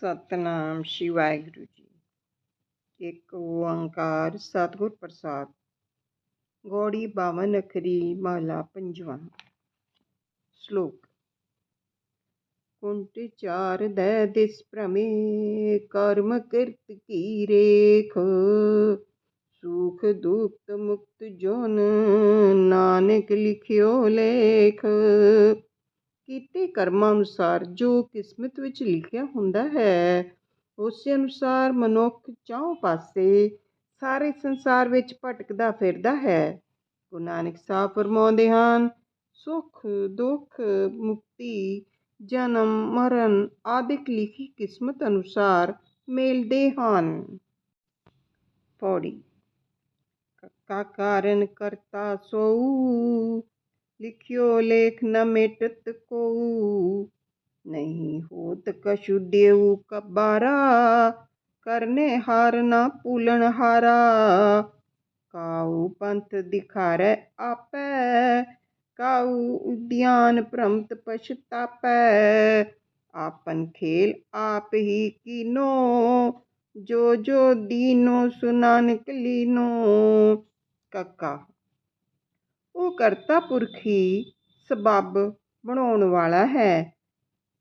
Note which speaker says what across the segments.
Speaker 1: ਸਤਨਾਮ ਸ਼੍ਰੀ ਵਾਹਿਗੁਰੂ ਜੀ। ਇੱਕ ਓੰਕਾਰ ਸਤਿਗੁਰ ਪ੍ਰਸਾਦ। ਗੋੜੀ ਬਾਵਨ ਅਖਰੀ ਮਹਲਾ ਪੰਜਵਾਂ ਸ਼ਲੋਕ। ਕੁੰਟ ਚਾਰ ਦੈ ਦਿਸ ਭ੍ਰਮੇ, ਕਰਮ ਕਿਰਤ ਕੀ ਰੇਖ। ਸੁਖ ਦੁਖ ਮੁਕਤ ਜੋਨ, ਨਾਨਕ ਲਿਖਿਓ ਲੇਖ। ਕੀਤੇ ਕਰਮਾਂ ਅਨੁਸਾਰ ਜੋ ਕਿਸਮਤ ਵਿੱਚ ਲਿਖਿਆ ਹੁੰਦਾ ਹੈ, ਉਸੇ ਅਨੁਸਾਰ ਮਨੁੱਖ ਚੌਂ ਪਾਸੇ ਸਾਰੇ ਸੰਸਾਰ ਵਿੱਚ ਭਟਕਦਾ ਫਿਰਦਾ ਹੈ। ਗੁਰੂ ਨਾਨਕ ਸਾਹਿਬ ਫਰਮਾਉਂਦੇ ਹਨ, ਸੁਖ, ਦੁੱਖ, ਮੁਕਤੀ, ਜਨਮ, ਮਰਨ ਆਦਿਕ ਲਿਖੀ ਕਿਸਮਤ ਅਨੁਸਾਰ ਮਿਲਦੇ ਹਨ। ਪੌੜੀ ਕਾ ਕਾਰਨ ਕਰਤਾ ਸੋਊ ਲਿਖਿਓ ਲੇਖ ਨ ਮਿਟਤ ਕੋ ਨਹੀਂ ਹੋਤ ਕਛੁ ਦੇਉ ਕਬਾਰਾ, ਕਰਨੇ ਹਾਰ ਨਾ ਭੂਲਣ ਹਾਰਾ। ਕਾਉ ਪੰਥ ਦਿਖਾਰੈ ਆਪੈ ਕਾਉ ਉਦਿਆਨ ਭ੍ਰਮਤ ਪਛਤਾਪੈ। ਆਪਨ ਖੇਲ ਆਪ ਹੀ ਕੀਨੋ, ਜੋ ਜੋ ਦੀਨੋ ਸੁਨਾਨਕ ਲੀਨੋ। ਕੱਕਾ ਉਹ ਕਰਤਾ ਪੁਰਖ ਹੀ ਸਬੱਬ ਬਣਾਉਣ ਵਾਲਾ ਹੈ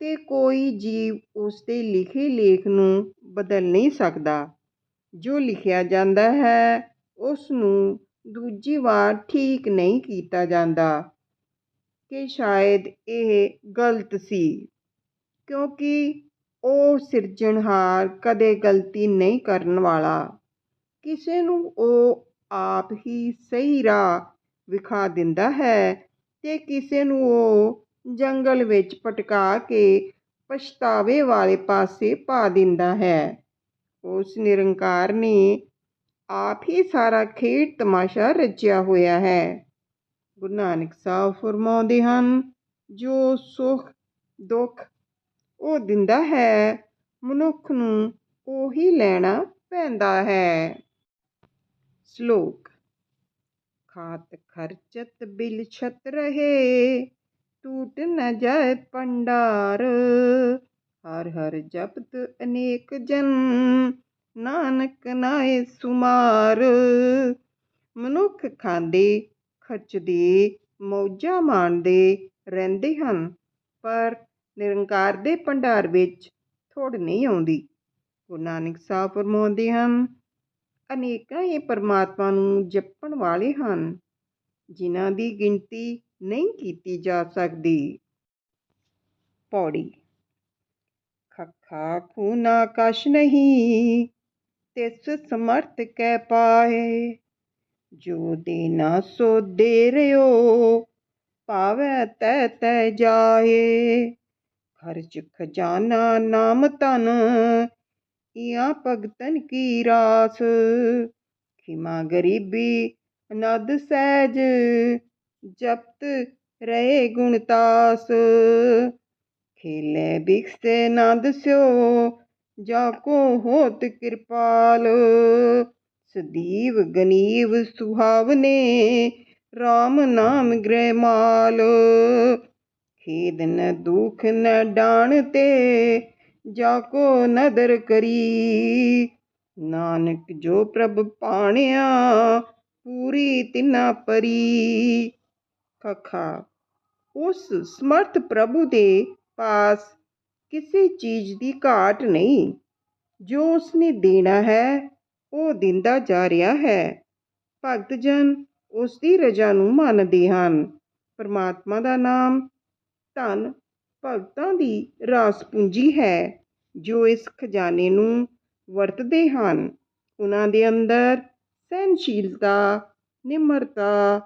Speaker 1: ਤੇ ਕੋਈ ਜੀਵ ਉਸ ਦੇ ਲਿਖੇ ਲੇਖ ਨੂੰ ਬਦਲ ਨਹੀਂ ਸਕਦਾ। ਜੋ ਲਿਖਿਆ ਜਾਂਦਾ ਹੈ ਉਸ ਨੂੰ ਦੂਜੀ ਵਾਰ ਠੀਕ ਨਹੀਂ ਕੀਤਾ ਜਾਂਦਾ ਕਿ ਸ਼ਾਇਦ ਇਹ ਗਲਤ ਸੀ, ਕਿਉਂਕਿ ਉਹ ਸਿਰਜਣਹਾਰ ਕਦੇ ਗਲਤੀ ਨਹੀਂ ਕਰਨ ਵਾਲਾ। ਕਿਸੇ ਨੂੰ ਉਹ ਆਪ ਹੀ ਸਹੀ ਰਾਹ ਵਿਖਾ ਦਿੰਦਾ ਹੈ ਅਤੇ ਕਿਸੇ ਨੂੰ ਉਹ ਜੰਗਲ ਵਿੱਚ ਪਟਕਾ ਕੇ ਪਛਤਾਵੇ ਵਾਲੇ ਪਾਸੇ ਪਾ ਦਿੰਦਾ ਹੈ। ਉਸ ਨਿਰੰਕਾਰ ਨੇ ਆਪ ਹੀ ਸਾਰਾ ਖੇਡ ਤਮਾਸ਼ਾ ਰਚਿਆ ਹੋਇਆ ਹੈ। ਗੁਰੂ ਨਾਨਕ ਸਾਹਿਬ ਫਰਮਾਉਂਦੇ ਹਨ, ਜੋ ਸੁਖ, ਦੁੱਖ ਉਹ ਦਿੰਦਾ ਹੈ, ਮਨੁੱਖ ਨੂੰ ਉਹੀ ਲੈਣਾ ਪੈਂਦਾ ਹੈ। ਸ਼ਲੋਕ ਖਾਤ ਖਰਚਤ ਬਿਲ ਛਤ ਰਹੇ। ਟੂਟ ਨ ਜਾਏ ਪੰਡਾਰ ਹਰ ਹਰ ਜਪਤ ਅਨੇਕ ਨਾਨਕ ਨਾਏ ਸੁਮਾਰ। ਮਨੁੱਖ ਖਾਂਦੇ, ਖਰਚਦੇ, ਮੌਜਾਂ ਮਾਣਦੇ ਰਹਿੰਦੇ ਹਨ, ਪਰ ਨਿਰੰਕਾਰ ਦੇ ਭੰਡਾਰ ਵਿੱਚ ਥੋੜ ਨਹੀਂ ਆਉਂਦੀ। ਗੁਰੂ ਨਾਨਕ ਸਾਹਿਬ ਫਰਮਾਉਂਦੇ ਹਨ ਅਨੇਕਾਂ ਹੀ ਪਰਮਾਤਮਾ ਨੂੰ ਜਪਣ ਵਾਲੇ ਹਨ, ਜਿਨ੍ਹਾਂ ਦੀ ਗਿਣਤੀ ਨਹੀਂ ਕੀਤੀ ਜਾ ਸਕਦੀ। ਪੌੜੀ। ਖੱਖਾ ਖੂਨਾ ਕਸ਼ ਨਹੀਂ, ਤਿਸ ਸਮਰਥ ਕਹਿ ਪਾਏ। ਜੋ ਦੇਨਾ ਸੋ ਦੇ ਰਿਓ ਪਾਵੈ ਤੈ ਤੈ ਜਾਏ। ਖਰਚ ਖਜ਼ਾਨਾ ਨਾਮ ਤਨ ਇਆਂ ਭਗਤਨ ਕੀ ਰਾਸ? ਖਿਮਾ ਗਰੀਬੀ ਅਨਦ ਸਹਿਜ, ਜਪਤ ਰਹੇ ਗੁਣਤਾਸ ਖੇਲੇ ਬਿਖਸੇ ਨੰਦ ਸਿਓ, ਜਾ ਕੋ ਹੋਤ ਕਿਰਪਾਲ? ਸਦੀਵ ਗਨੀਵ ਸੁਹਾਵਨੇ RAM ਨਾਮ ਗ੍ਰਹਿ ਮਾਲ। ਖੇਦ ਨ ਦੁਖ ਨ ਡਾਣ ਤੇ ਜਾ ਕੋ ਨਦਰ ਕਰੀ। ਨਾਨਕ ਜੋ ਪ੍ਰਭ ਪਾਣਿਆ, ਪੂਰੀ ਤਿਨਾ ਪਰੀ। ਖਖਾ ਉਸ ਸਮਰਥ ਪ੍ਰਭੂ ਦੇ ਪਾਸ ਕਿਸੇ ਚੀਜ਼ ਦੀ ਘਾਟ ਨਹੀਂ। ਜੋ ਉਸਨੇ ਦੇਣਾ ਹੈ, ਉਹ ਦਿੰਦਾ ਜਾ ਰਿਹਾ ਹੈ। ਭਗਤ ਜਨ ਉਸ ਦੀ ਰਜਾ ਨੂੰ ਮੰਨਦੇ ਹਨ। ਪਰਮਾਤਮਾ ਦਾ ਨਾਮ ਧਨ ਭਗਤਾਂ ਦੀ ਰਾਸ ਪੂੰਜੀ ਹੈ, ਜੋ ਇਸ ਖਜ਼ਾਨੇ ਨੂੰ ਵਰਤਦੇ ਹਨ। ਉਹਨਾਂ ਦੇ ਅੰਦਰ ਸਹਿਨਸ਼ੀਲਤਾ ਨਿਮਰਤਾ,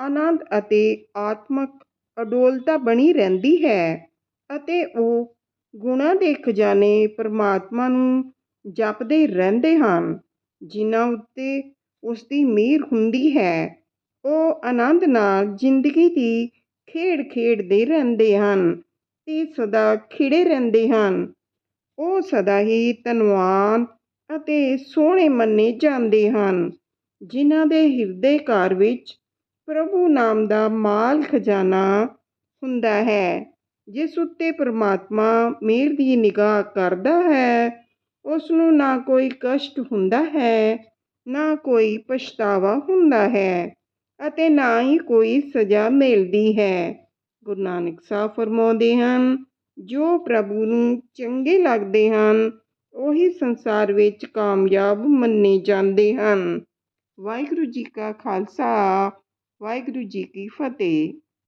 Speaker 1: ਆਨੰਦ ਅਤੇ ਆਤਮਕ ਅਡੋਲਤਾ ਬਣੀ ਰਹਿੰਦੀ ਹੈ ਅਤੇ ਉਹ ਗੁਣਾਂ ਦੇ ਖਜ਼ਾਨੇ ਪਰਮਾਤਮਾ ਨੂੰ ਜਪਦੇ ਰਹਿੰਦੇ ਹਨ, ਜਿਨ੍ਹਾਂ ਉੱਤੇ ਉਸ ਦੀ ਮਿਹਰ ਹੁੰਦੀ ਹੈ। ਉਹ ਆਨੰਦ ਨਾਲ ਜ਼ਿੰਦਗੀ ਦੀ ਖੇਡ ਖੇਡਦੇ ਰਹਿੰਦੇ ਹਨ ਤੇ ਸਦਾ ਖਿੜੇ ਰਹਿੰਦੇ ਹਨ। ਉਹ ਸਦਾ ਹੀ ਧਨਵਾਨ ਅਤੇ ਸੋਹਣੇ ਮੰਨੇ ਜਾਂਦੇ ਹਨ, ਜਿਨ੍ਹਾਂ ਦੇ ਹਿਰਦੇ ਘਰ ਵਿੱਚ ਪ੍ਰਭੂ ਨਾਮ ਦਾ ਮਾਲ ਖਜ਼ਾਨਾ ਹੁੰਦਾ ਹੈ। ਜਿਸ ਉੱਤੇ ਪਰਮਾਤਮਾ ਮਿਹਰ ਦੀ ਨਿਗਾਹ ਕਰਦਾ ਹੈ ਉਸ ਨੂੰ ਨਾ ਕੋਈ ਕਸ਼ਟ ਹੁੰਦਾ ਹੈ, ਨਾ ਕੋਈ ਪਛਤਾਵਾ ਹੁੰਦਾ ਹੈ ਅਤੇ ਨਾ ਹੀ ਕੋਈ ਸਜ਼ਾ ਮਿਲਦੀ ਹੈ। ਗੁਰੂ ਨਾਨਕ ਸਾਹਿਬ ਫਰਮਾਉਂਦੇ ਹਨ, ਜੋ ਪ੍ਰਭੂ ਨੂੰ ਚੰਗੇ ਲੱਗਦੇ ਹਨ, ਉਹੀ ਸੰਸਾਰ ਵਿੱਚ ਕਾਮਯਾਬ ਮੰਨੇ ਜਾਂਦੇ ਹਨ। ਵਾਹਿਗੁਰੂ ਜੀ ਕਾ ਖਾਲਸਾ, ਵਾਹਿਗੁਰੂ ਜੀ ਕੀ ਫਤਿਹ।